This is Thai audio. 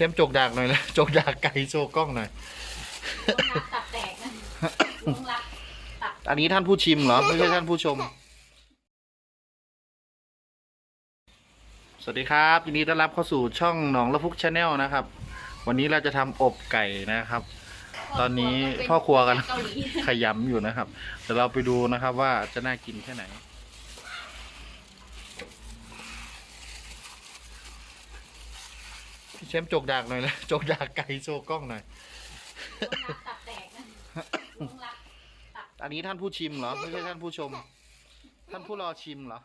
ชมจกดากหน่อยเลยจกดากไก่โชว์กล้องหน่อยลุงรักตับแตกนะลุงรักตับอันนี้ท่านผู้ชิมเหรอ ไม่ใช่ท่านผู้ชม สวัสดีครับยินดีต้อนรับเข้าสู่ช่องหนองละพุกชาแนลนะครับ วันนี้เราจะทำอบไก่นะครับ ตอนนี้พ่อครัวกันเกาหลีขยำอยู่นะครับเดี๋ยวเราไปดูนะครับว่าจะน่ากินแค่ไหน เชมจกดากหน่อยเลยจกดากไก่โชว์กล้องหน่อยลุงรักตับแตกนะลุงรักตับอันนี้ท่านผู้ชิมเหรอไม่ใช่ท่านผู้ชม ท่านผู้รอชิมเหรอ